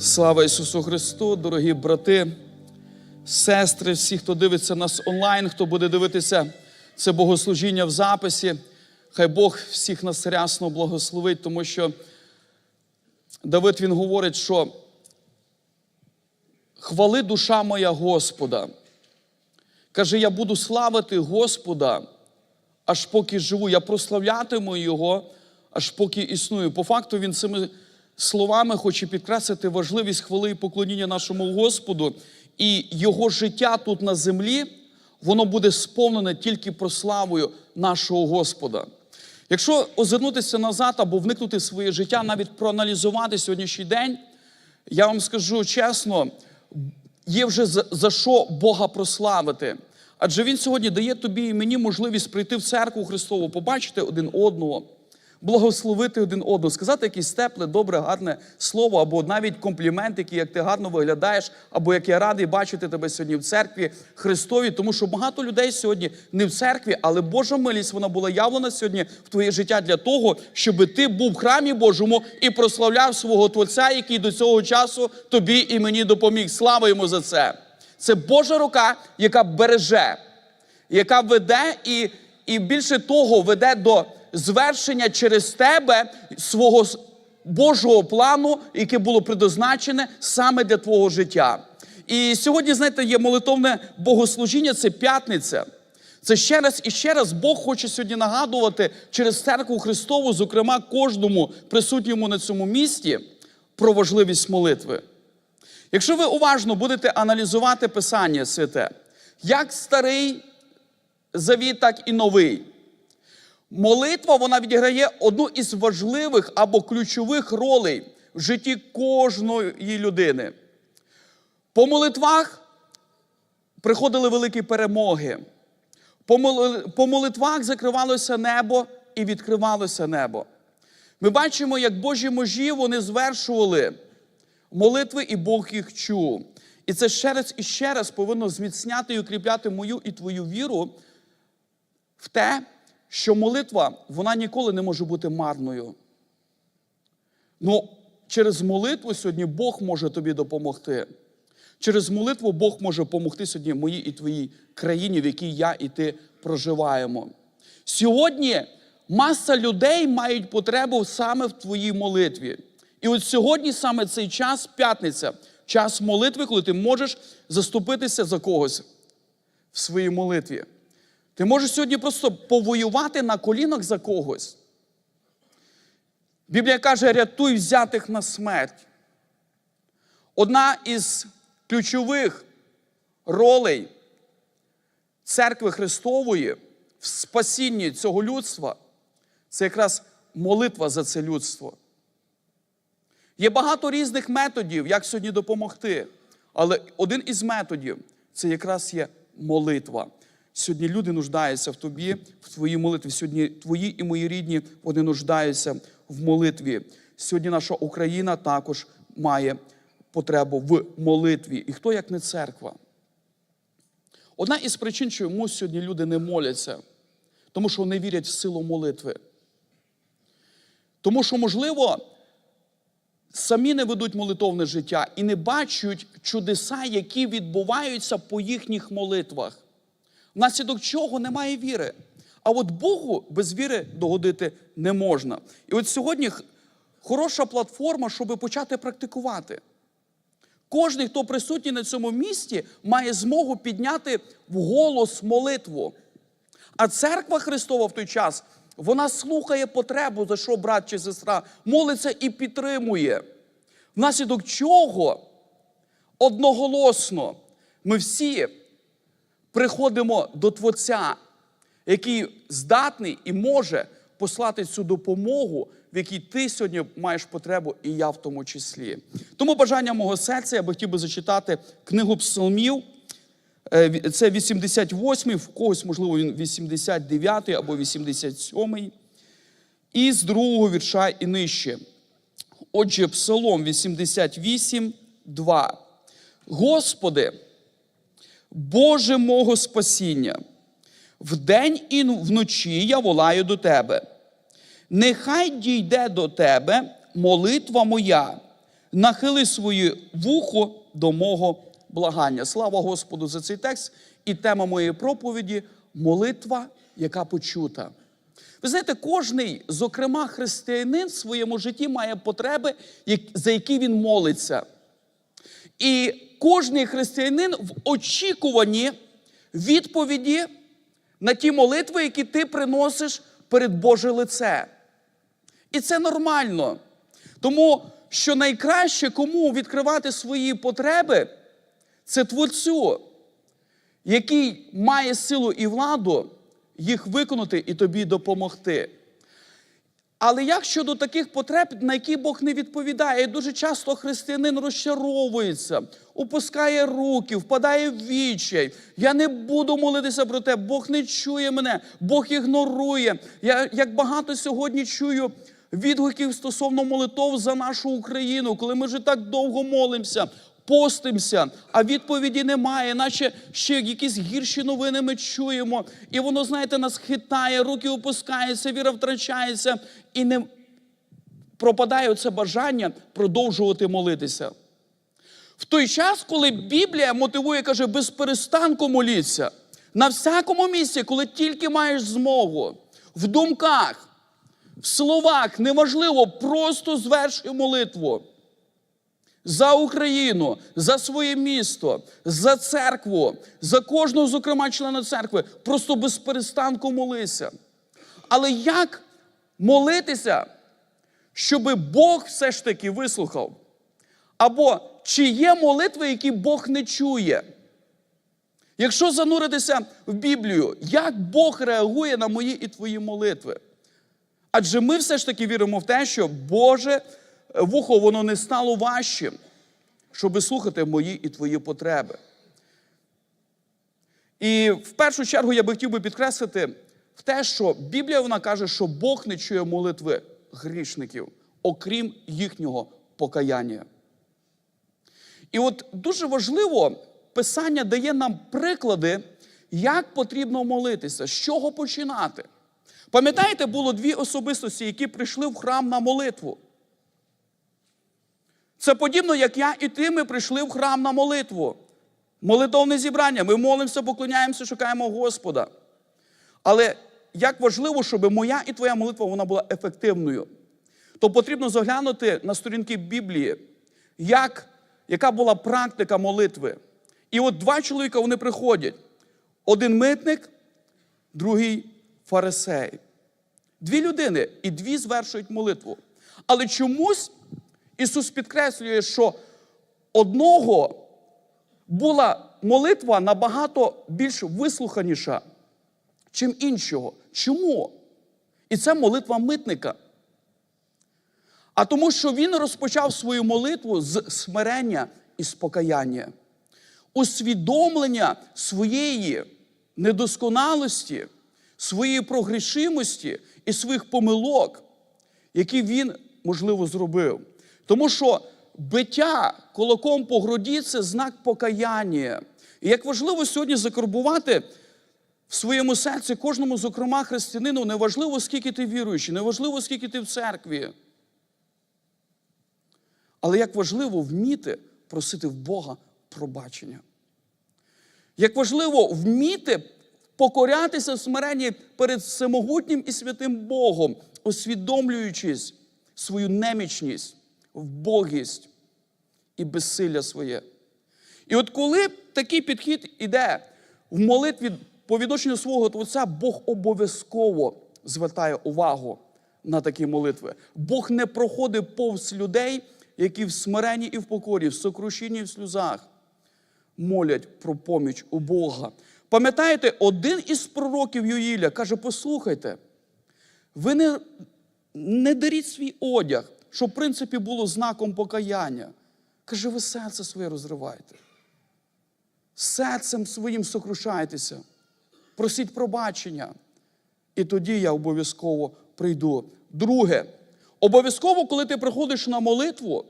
Слава Ісусу Христу, дорогі брати, сестри, всі, хто дивиться нас онлайн, хто буде дивитися це богослужіння в записі. Хай Бог всіх нас рясно благословить, тому що Давид він говорить, що хвали душа моя Господа. Каже, я буду славити Господа, аж поки живу. Я прославлятиму Його, аж поки існую. По факту він цими словами хоче підкреслити важливість хвали і поклоніння нашому Господу. І його життя тут на землі, воно буде сповнене тільки прославою нашого Господа. Якщо озирнутися назад або вникнути в своє життя, навіть проаналізувати сьогоднішній день, я вам скажу чесно, є вже за що Бога прославити. Адже Він сьогодні дає тобі і мені можливість прийти в церкву Христову, побачити один одного, благословити один одного, сказати якесь тепле, добре, гарне слово, або навіть комплімент, який як ти гарно виглядаєш, або як я радий бачити тебе сьогодні в церкві Христові, тому що багато людей сьогодні не в церкві, але Божа милість вона була явлена сьогодні в твоє життя для того, щоб ти був в храмі Божому і прославляв свого Творця, який до цього часу тобі і мені допоміг. Слава йому за це! Це Божа рука, яка береже, яка веде і, і більше того, веде до звершення через тебе свого Божого плану, яке було предназначене саме для твого життя. І сьогодні, знаєте, є молитовне богослужіння, це п'ятниця. Це ще раз і ще раз Бог хоче сьогодні нагадувати через церкву Христову, зокрема кожному присутньому на цьому місті, про важливість молитви. Якщо ви уважно будете аналізувати Писання святе, як старий завіт, так і новий, молитва вона відіграє одну із важливих або ключових ролей в житті кожної людини. По молитвах приходили великі перемоги. По молитвах закривалося небо і відкривалося небо. Ми бачимо, як Божі мужі вони звершували молитви, і Бог їх чув. І це ще раз і ще раз повинно зміцняти і укріпляти мою і твою віру в те, що молитва вона ніколи не може бути марною. Ну, через молитву сьогодні Бог може тобі допомогти. Через молитву Бог може допомогти сьогодні моїй і твоїй країні, в якій я і ти проживаємо. Сьогодні маса людей мають потребу саме в твоїй молитві. І от сьогодні саме цей час, п'ятниця, час молитви, коли ти можеш заступитися за когось в своїй молитві. Ти можеш сьогодні просто повоювати на колінах за когось. Біблія каже, рятуй взятих на смерть. Одна із ключових ролей церкви Христової в спасінні цього людства це якраз молитва за це людство. Є багато різних методів, як сьогодні допомогти. Але один із методів це якраз є молитва. Сьогодні люди нуждаються в тобі, в твоїй молитві. Сьогодні твої і мої рідні вони нуждаються в молитві. Сьогодні наша Україна також має потребу в молитві. І хто як не церква? Одна із причин, чому сьогодні люди не моляться, тому що не вірять в силу молитви. Тому що, можливо, самі не ведуть молитовне життя і не бачать чудеса, які відбуваються по їхніх молитвах. Внаслідок чого немає віри. А от Богу без віри догодити не можна. І от сьогодні хороша платформа, щоб почати практикувати. Кожний, хто присутній на цьому місці, має змогу підняти вголос молитву. А церква Христова в той час, вона слухає потребу, за що брат чи сестра, молиться і підтримує. Внаслідок чого одноголосно ми всі приходимо до Творця, який здатний і може послати цю допомогу, в якій ти сьогодні маєш потребу, і я в тому числі. Тому бажання мого серця я би хотів би зачитати книгу псалмів. Е, Це 88-й, в когось, можливо, він 89-й або 87-й. І з другого вірша і нижче. Отже, Псалом 88, 2. Господи, Боже мого спасіння, вдень і вночі я волаю до Тебе. Нехай дійде до Тебе молитва моя, нахили своє вухо до мого благання. Слава Господу за цей текст. І тема моєї проповіді молитва, яка почута. Ви знаєте, кожний, зокрема, християнин в своєму житті має потреби, за які він молиться. І кожний християнин в очікуванні відповіді на ті молитви, які ти приносиш перед Боже лице. І це нормально. Тому що найкраще кому відкривати свої потреби, це Творцю, який має силу і владу їх виконати і тобі допомогти. Але як щодо таких потреб, на які Бог не відповідає, і дуже часто християнин розчаровується, опускає руки, впадає в відчай. Я не буду молитися про те, Бог не чує мене, Бог ігнорує. Я як багато сьогодні чую відгуків стосовно молитов за нашу Україну, коли ми вже так довго молимося. Постимося, а відповіді немає, наче ще якісь гірші новини ми чуємо. І воно, знаєте, нас хитає, руки опускаються, віра втрачається, і не пропадає оце бажання продовжувати молитися. В той час, коли Біблія мотивує, каже, без перестанку моліться, на всякому місці, коли тільки маєш змогу, в думках, в словах, неважливо, просто звершуй молитву за Україну, за своє місто, за церкву, за кожного, зокрема, члена церкви. Просто без перестанку молися. Але як молитися, щоб Бог все ж таки вислухав? Або чи є молитви, які Бог не чує? Якщо зануритися в Біблію, як Бог реагує на мої і твої молитви? Адже ми все ж таки віримо в те, що Боже вухо воно не стало важчим, щоб слухати мої і твої потреби. І в першу чергу я би хотів би підкреслити в те, що Біблія вона каже, що Бог не чує молитви грішників, окрім їхнього покаяння. І от дуже важливо, Писання дає нам приклади, як потрібно молитися, з чого починати. Пам'ятаєте, було дві особистості, які прийшли в храм на молитву. Це подібно, як я і ти, ми прийшли в храм на молитву. Молитовне зібрання. Ми молимося, поклоняємося, шукаємо Господа. Але як важливо, щоб моя і твоя молитва вона була ефективною, то потрібно заглянути на сторінки Біблії, як, яка була практика молитви. І от два чоловіка вони приходять: один митник, другий фарисей. Дві людини і дві звершують молитву. Але чомусь Ісус підкреслює, що одного була молитва набагато більш вислуханіша, чим іншого. Чому? І це молитва митника. А тому, що він розпочав свою молитву з смирення і спокаяння, усвідомлення своєї недосконалості, своєї прогрішимості і своїх помилок, які він, можливо, зробив. Тому що биття кулаком по груді це знак покаяння. І як важливо сьогодні закарбувати в своєму серці кожному, зокрема, християнину, неважливо, скільки ти віруючий, неважливо, скільки ти в церкві. Але як важливо вміти просити в Бога пробачення. Як важливо вміти покорятися в смиренні перед всемогутнім і святим Богом, усвідомлюючись свою немічність, вбогість і безсилля своє. І от коли такий підхід іде в молитві по відношенню свого Творця, Бог обов'язково звертає увагу на такі молитви. Бог не проходить повз людей, які в смиренні і в покорі, в сокрушінні і в сльозах молять про поміч у Бога. Пам'ятаєте, один із пророків Юїля каже: послухайте, ви не, не даріть свій одяг, що в принципі було знаком покаяння. Каже, ви серце своє розриваєте. Серцем своїм сокрушайтеся, просіть пробачення. І тоді я обов'язково прийду. Друге, обов'язково, коли ти приходиш на молитву,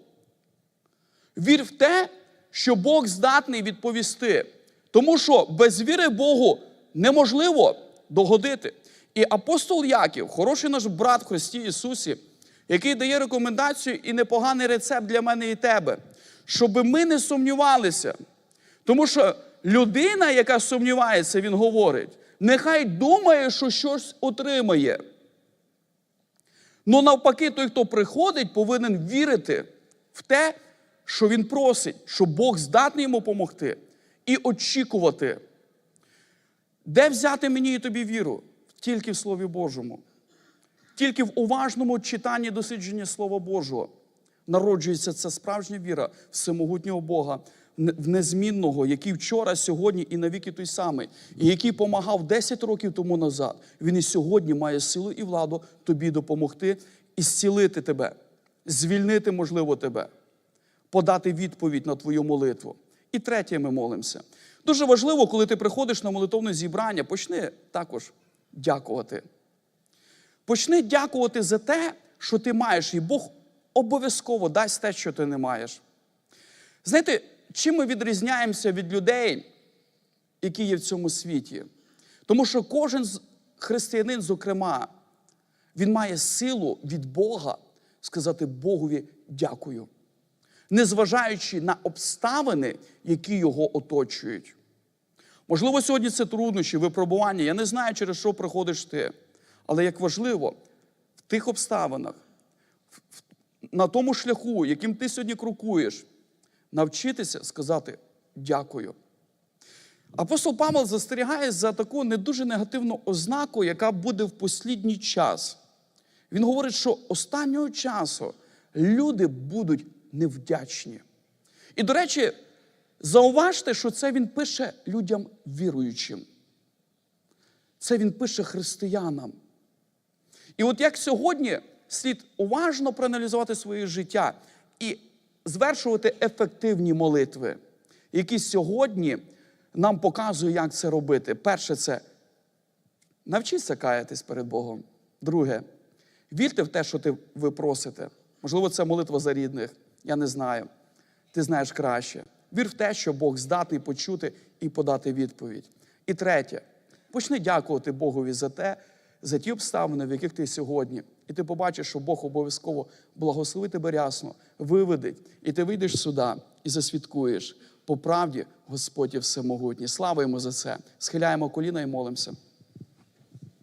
вір в те, що Бог здатний відповісти. Тому що без віри Богу неможливо догодити. І апостол Яків, хороший наш брат в Христі Ісусі, який дає рекомендацію і непоганий рецепт для мене і тебе, щоб ми не сумнівалися. Тому що людина, яка сумнівається, він говорить, нехай думає, що щось отримає. Ну навпаки, той, хто приходить, повинен вірити в те, що він просить, що Бог здатний йому допомогти, і очікувати. Де взяти мені і тобі віру? Тільки в Слові Божому. Тільки в уважному читанні і дослідженні Слова Божого народжується ця справжня віра всемогутнього Бога, в незмінного, який вчора, сьогодні і навіки той самий, і який помагав 10 років тому назад. Він і сьогодні має силу і владу тобі допомогти і зцілити тебе, звільнити, можливо, тебе, подати відповідь на твою молитву. І третє, ми молимося. Дуже важливо, коли ти приходиш на молитовне зібрання, почни також дякувати. Почни дякувати за те, що ти маєш, і Бог обов'язково дасть те, що ти не маєш. Знаєте, чим ми відрізняємося від людей, які є в цьому світі? Тому що кожен християнин, зокрема, він має силу від Бога сказати Богові дякую, незважаючи на обставини, які його оточують. Можливо, сьогодні це труднощі, випробування. Я не знаю, через що приходиш ти. Але як важливо, в тих обставинах, на тому шляху, яким ти сьогодні крокуєш, навчитися сказати дякую. Апостол Павел застерігає за таку не дуже негативну ознаку, яка буде в послідній час. Він говорить, що останнього часу люди будуть невдячні. І, до речі, зауважте, що це він пише людям віруючим. Це він пише християнам. І от як сьогодні слід уважно проаналізувати своє життя і звершувати ефективні молитви, які сьогодні нам показують, як це робити. Перше, це навчіться каятись перед Богом. Друге, вірте в те, що ти, ви просите. Можливо, це молитва за рідних. Я не знаю. Ти знаєш краще. Вір в те, що Бог здатний почути і подати відповідь. І третє, почни дякувати Богові за те, за ті обставини, в яких ти сьогодні. І ти побачиш, що Бог обов'язково благословить тебе рясно, виведить, і ти вийдеш сюди і засвідкуєш. По правді Господь є всемогутній. Слава йому за це. Схиляємо коліна і молимося.